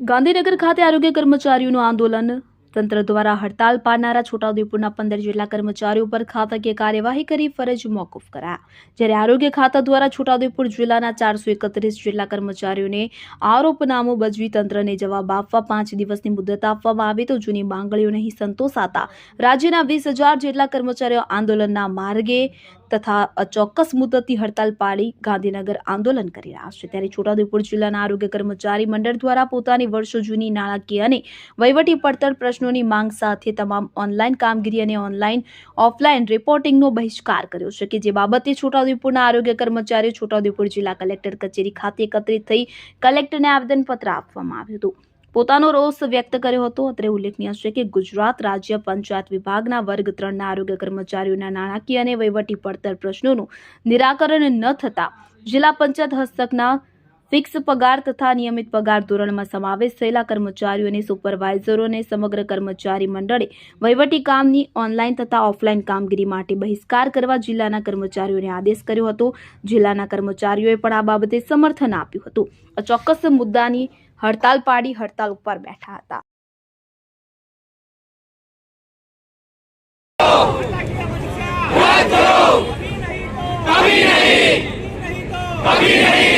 ગાંધીનગર ખાતે આરોગ્ય કર્મચારીઓનું આંદોલન. તંત્ર દ્વારા હડતાલ પાડનારા છોટાઉદેપુરના પંદર જેટલા કર્મચારીઓ પર ખાતાકીય કાર્યવાહી કરી ફરજ મોકૂફ કરાયા જ્યારે આરોગ્ય ખાતા દ્વારા છોટાઉદેપુર જિલ્લાના ચારસો એકત્રીસ જેટલા કર્મચારીઓને આરોપનામું બજવી તંત્રને જવાબ આપવા પાંચ દિવસની મુદત આપવામાં આવી તો જૂની માંગણીઓ નહીં સંતોષાતા. રાજ્યના વીસ હજાર જેટલા કર્મચારીઓ આંદોલનના માર્ગે તથા અચોક્કસ મુદતની હડતાલ પાડી ગાંધીનગર આંદોલન કરી રહ્યા છે. ત્યારે છોટાઉદેપુર જિલ્લાના આરોગ્ય કર્મચારી મંડળ દ્વારા પોતાની વર્ષો જૂની નાણાકીય અને વહીવટી પડતર પ્રશ્નોની માંગ સાથે તમામ ઓનલાઈન કામગીરી અને ઓનલાઈન ઓફલાઈન રિપોર્ટિંગનો બહિષ્કાર કર્યો છે કે જે બાબતે છોટાઉદેપુરના આરોગ્ય કર્મચારીઓ છોટાઉદેપુર જિલ્લા કલેક્ટર કચેરી ખાતે એકત્રિત થઈ કલેક્ટરને આવેદનપત્ર આપવામાં આવ્યું હતું. પોતાનો રોષ વ્યક્ત કર્યો હતો. અત્રે ઉલ્લેખનીય છે કે ગુજરાત રાજ્ય પંચાયત વિભાગના વર્ગ ત્રણના આરોગ્ય કર્મચારીઓના નાણાકીય અને વહીવટી પડતર પ્રશ્નોનું નિરાકરણ ન થતાં જિલ્લા પંચાયત હસ્તકના ફિક્સ પગાર તથા નિયમિત પગાર ધોરણમાં સમાવેશ થયેલા કર્મચારીઓ અને સુપરવાઇઝરો અને સમગ્ર કર્મચારી મંડળે વહીવટી કામની ઓનલાઈન તથા ઓફલાઈન કામગીરી માટે બહિષ્કાર કરવા જિલ્લાના કર્મચારીઓને આદેશ કર્યો હતો. જિલ્લાના કર્મચારીઓએ પણ આ બાબતે સમર્થન આપ્યું હતું. આ ચોક્કસ મુદ્દાની હડતાલ પાડી હડતાલ ઉપર બેઠા હતા. कभी नहीं कभी नहीं